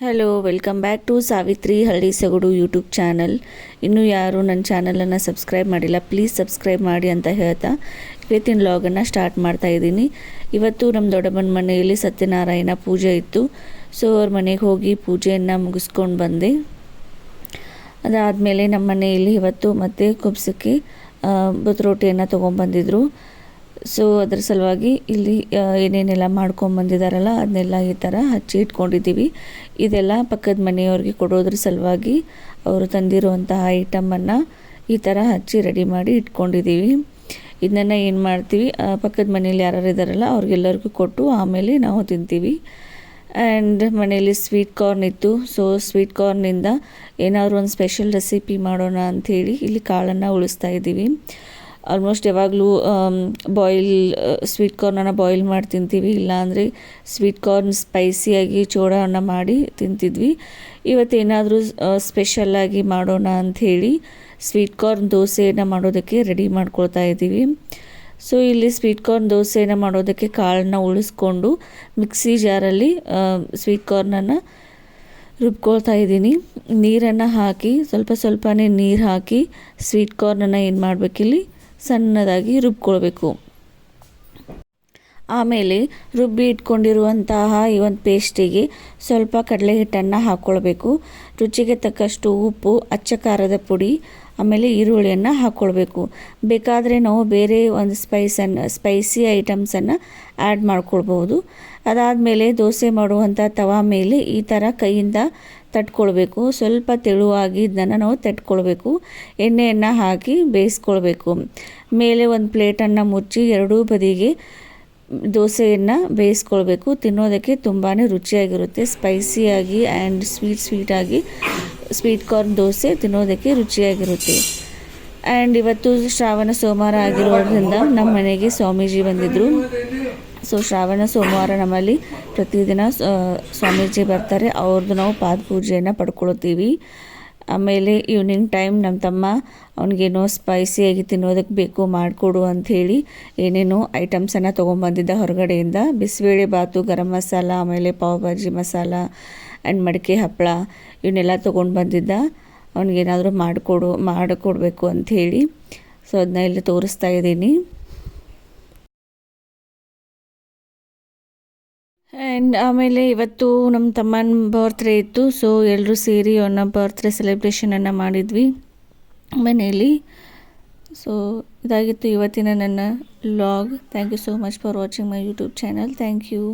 Hello welcome back to Savitri Halli Sogadu YouTube channel ಇನ್ನೂ ಯಾರು ನನ್ನ ಚಾನಲನ್ನು ಸಬ್ಸ್ಕ್ರೈಬ್ ಮಾಡಿಲ್ಲ ಪ್ಲೀಸ್ ಸಬ್ಸ್ಕ್ರೈಬ್ ಮಾಡಿ ಅಂತ ಹೇಳ್ತಾ ಇವತ್ತಿನ ಲಾಗನ್ನು ಸ್ಟಾರ್ಟ್ ಮಾಡ್ತಾ ಇದ್ದೀನಿ. ಇವತ್ತು ನಮ್ಮ ದೊಡ್ಡಮ್ಮನ ಮನೆಯಲ್ಲಿ ಸತ್ಯನಾರಾಯಣ ಪೂಜೆ ಇತ್ತು. ಸೊ ಅವ್ರ ಮನೆಗೆ ಹೋಗಿ ಪೂಜೆಯನ್ನು ಮುಗಿಸ್ಕೊಂಡು ಬಂದೆ. ಅದಾದಮೇಲೆ ನಮ್ಮ ಮನೆಯಲ್ಲಿ ಇವತ್ತು ಮತ್ತೆ ಕುಬ್ಸಕ್ಕೆ ಬುತ್ತರೊಟ್ಟಿಯನ್ನು ತೊಗೊಂಬಂದಿದ್ರು ಸೊ ಅದರ ಸಲುವಾಗಿ ಇಲ್ಲಿ ಏನೇನೆಲ್ಲ ಮಾಡ್ಕೊಂಬಂದಿದ್ದಾರಲ್ಲ ಅದನ್ನೆಲ್ಲ ಈ ಥರ ಹಚ್ಚಿ ಇಟ್ಕೊಂಡಿದ್ದೀವಿ. ಇದೆಲ್ಲ ಪಕ್ಕದ ಮನೆಯವ್ರಿಗೆ ಕೊಡೋದ್ರ ಸಲುವಾಗಿ ಅವರು ತಂದಿರುವಂತಹ ಐಟಮನ್ನು ಈ ಥರ ಹಚ್ಚಿ ರೆಡಿ ಮಾಡಿ ಇಟ್ಕೊಂಡಿದ್ದೀವಿ. ಇದನ್ನ ಏನು ಮಾಡ್ತೀವಿ ಪಕ್ಕದ ಮನೇಲಿ ಯಾರು ಇದ್ದಾರಲ್ಲ ಅವ್ರಿಗೆಲ್ಲರಿಗೂ ಕೊಟ್ಟು ಆಮೇಲೆ ನಾವು ತಿಂತೀವಿ. ಆ್ಯಂಡ್ ಮನೇಲಿ ಸ್ವೀಟ್ ಕಾರ್ನ್ ಇತ್ತು. ಸೊ ಸ್ವೀಟ್ ಕಾರ್ನಿಂದ ಏನಾದರೂ ಒಂದು ಸ್ಪೆಷಲ್ ರೆಸಿಪಿ ಮಾಡೋಣ ಅಂಥೇಳಿ ಇಲ್ಲಿ ಕಾಳನ್ನು ಉಳಿಸ್ತಾ ಇದ್ದೀವಿ. ಆಲ್ಮೋಸ್ಟ್ ಯಾವಾಗಲೂ ಬಾಯ್ಲ್ ಸ್ವೀಟ್ ಕಾರ್ನನ್ನು ಬಾಯ್ಲ್ ಮಾಡಿ ತಿಂತೀವಿ. ಇಲ್ಲಾಂದರೆ ಸ್ವೀಟ್ ಕಾರ್ನ್ ಸ್ಪೈಸಿಯಾಗಿ ಚೋಡವನ್ನು ಮಾಡಿ ತಿಂತಿದ್ವಿ. ಇವತ್ತೇನಾದರೂ ಸ್ಪೆಷಲ್ಲಾಗಿ ಮಾಡೋಣ ಅಂಥೇಳಿ ಸ್ವೀಟ್ ಕಾರ್ನ್ ದೋಸೆಯನ್ನು ಮಾಡೋದಕ್ಕೆ ರೆಡಿ ಮಾಡ್ಕೊಳ್ತಾ ಇದ್ದೀವಿ. ಸೊ ಇಲ್ಲಿ ಸ್ವೀಟ್ ಕಾರ್ನ್ ದೋಸೆಯನ್ನು ಮಾಡೋದಕ್ಕೆ ಕಾಳನ್ನ ಉಳಿಸ್ಕೊಂಡು ಮಿಕ್ಸಿ ಜಾರಲ್ಲಿ ಸ್ವೀಟ್ ಕಾರ್ನನ್ನು ರುಬ್ಕೊಳ್ತಾ ಇದ್ದೀನಿ. ನೀರನ್ನು ಹಾಕಿ, ಸ್ವಲ್ಪ ಸ್ವಲ್ಪನೇ ನೀರು ಹಾಕಿ ಸ್ವೀಟ್ ಕಾರ್ನನ್ನು ಏನು ಮಾಡಬೇಕಿಲ್ಲಿ? ಸಣ್ಣದಾಗಿ ರುಬ್ಕೊಳ್ಬೇಕು. ಆಮೇಲೆ ರುಬ್ಬಿ ಇಟ್ಕೊಂಡಿರುವಂತಹ ಈ ಒಂದು ಪೇಸ್ಟಿಗೆ ಸ್ವಲ್ಪ ಕಡಲೆ ಹಿಟ್ಟನ್ನು ಹಾಕ್ಕೊಳ್ಬೇಕು. ರುಚಿಗೆ ತಕ್ಕಷ್ಟು ಉಪ್ಪು ಅಚ್ಚ ಖಾರದ ಪುಡಿ, ಆಮೇಲೆ ಈರುಳ್ಳಿಯನ್ನು ಹಾಕ್ಕೊಳ್ಬೇಕು. ಬೇಕಾದರೆ ನಾವು ಬೇರೆ ಒಂದು ಸ್ಪೈಸನ್ನು ಸ್ಪೈಸಿ ಐಟಮ್ಸನ್ನು ಆ್ಯಡ್ ಮಾಡ್ಕೊಳ್ಬೋದು ಅದಾದಮೇಲೆ ದೋಸೆ ಮಾಡುವಂಥ ತವಾ ಮೇಲೆ ಈ ಥರ ಕೈಯಿಂದ ತಟ್ಕೊಳ್ಬೇಕು. ಸ್ವಲ್ಪ ತೆಳುವಾಗಿ ಇದನ್ನು ನಾವು ತಟ್ಕೊಳ್ಬೇಕು. ಎಣ್ಣೆಯನ್ನು ಹಾಕಿ ಬೇಯಿಸ್ಕೊಳ್ಬೇಕು. ಮೇಲೆ ಒಂದು ಪ್ಲೇಟನ್ನು ಮುಚ್ಚಿ ಎರಡೂ ಬದಿಗೆ ದೋಸೆಯನ್ನು ಬೇಯಿಸ್ಕೊಳ್ಬೇಕು. ತಿನ್ನೋದಕ್ಕೆ ತುಂಬಾ ರುಚಿಯಾಗಿರುತ್ತೆ. ಸ್ಪೈಸಿಯಾಗಿ ಆ್ಯಂಡ್ ಸ್ವೀಟ್ ಸ್ವೀಟಾಗಿ ಸ್ವೀಟ್ ಕಾರ್ನ್ ದೋಸೆ ತಿನ್ನೋದಕ್ಕೆ ರುಚಿಯಾಗಿರುತ್ತೆ. ಆ್ಯಂಡ್ ಇವತ್ತು ಶ್ರಾವಣ ಸೋಮವಾರ ಆಗಿರೋದ್ರಿಂದ ನಮ್ಮ ಮನೆಗೆ ಸ್ವಾಮೀಜಿ ಬಂದಿದ್ದರು ಸೊ ಶ್ರಾವಣ ಸೋಮವಾರ ನಮ್ಮಲ್ಲಿ ಪ್ರತಿದಿನ ಸ್ವಾಮೀಜಿ ಬರ್ತಾರೆ. ಅವ್ರದ್ದು ನಾವು ಪಾದ ಪೂಜೆಯನ್ನು ಪಡ್ಕೊಳ್ತೀವಿ. ಆಮೇಲೆ ಈವ್ನಿಂಗ್ ಟೈಮ್ ನಮ್ಮ ತಮ್ಮ ಅವನಿಗೇನೋ ಸ್ಪೈಸಿಯಾಗಿ ತಿನ್ನೋದಕ್ಕೆ ಬೇಕು ಮಾಡಿಕೊಡು ಅಂಥೇಳಿ ಏನೇನೋ ಐಟಮ್ಸನ್ನು ತೊಗೊಂಬಂದಿದ್ದ ಹೊರಗಡೆಯಿಂದ. ಬಿಸಿಬೇಳೆ ಬಾತು, ಗರಂ ಮಸಾಲ, ಆಮೇಲೆ ಪಾವ್ ಭಾಜಿ ಮಸಾಲ ಆ್ಯಂಡ್ ಮಡಿಕೆ ಹಪ್ಪಳ ಇವನ್ನೆಲ್ಲ ತೊಗೊಂಡು ಬಂದಿದ್ದ ಅವನಿಗೇನಾದರೂ ಮಾಡಿಕೊಡು, ಮಾಡಿಕೊಡ್ಬೇಕು ಅಂಥೇಳಿ. ಸೊ ಅದನ್ನ ಇಲ್ಲಿ ತೋರಿಸ್ತಾ ಇದ್ದೀನಿ. ಆ್ಯಂಡ್ ಆಮೇಲೆ ಇವತ್ತು ನಮ್ಮ ತಮ್ಮನ ಬರ್ತ್ಡೇ ಇತ್ತು ಸೊ ಎಲ್ಲರೂ ಸೇರಿ ಅವನ ಬರ್ತ್ಡೇ ಸೆಲೆಬ್ರೇಷನನ್ನು ಮಾಡಿದ್ವಿ ಮನೆಯಲ್ಲಿ ಸೊ ಇದಾಗಿತ್ತು ಇವತ್ತಿನ ನನ್ನ log thank you so much for watching my YouTube channel thank you